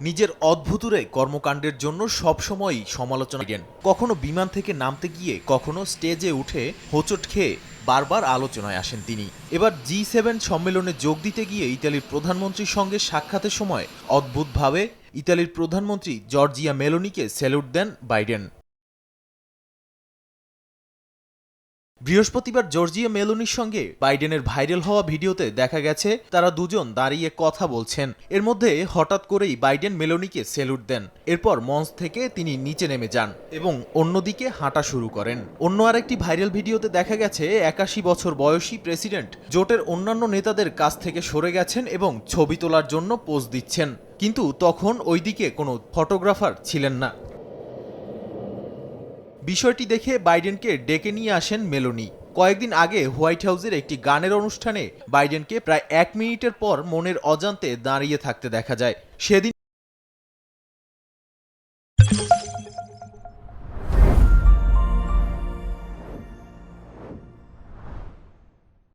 নিজের অদ্ভুতুরে কর্মকাণ্ডের জন্য সবসময়ই সমালোচনা দেন কখনো বিমান থেকে নামতে গিয়ে কখনো স্টেজে উঠে হোঁচট খেয়ে বারবার আলোচনায় আসেন তিনি। এবার জি সেভেন সম্মেলনে যোগ দিতে গিয়ে ইতালির প্রধানমন্ত্রীর সঙ্গে সাক্ষাতের সময় অদ্ভুতভাবে ইতালির প্রধানমন্ত্রী জর্জিয়া মেলোনিকে স্যালুট দেন বাইডেন। বৃহস্পতিবার জর্জিয়া মেলোনির সঙ্গে বাইডেনের ভাইরাল হওয়া ভিডিওতে দেখা গেছে, তারা দুজন দাঁড়িয়ে কথা বলছেন। এর মধ্যে হঠাৎ করেই বাইডেন মেলোনিকে সেলুট দেন। এরপর মঞ্চ থেকে তিনি নিচে নেমে যান এবং অন্যদিকে হাঁটা শুরু করেন। অন্য আরেকটি ভাইরাল ভিডিওতে দেখা গেছে, একাশি বছর বয়সী প্রেসিডেন্ট জোটের অন্যান্য নেতাদের কাছ থেকে সরে গেছেন এবং ছবি তোলার জন্য পোজ দিচ্ছেন। কিন্তু তখন ওইদিকে কোনো ফটোগ্রাফার ছিলেন না। বিষয়টি দেখে বাইডেনকে ডেকে নিয়ে আসেন মেলোনি। কয়েকদিন আগে হোয়াইট হাউসের একটি গানের অনুষ্ঠানে বাইডেনকে প্রায় এক মিনিটের পর মনের অজান্তে দাঁড়িয়ে থাকতে দেখা যায়। সেদিন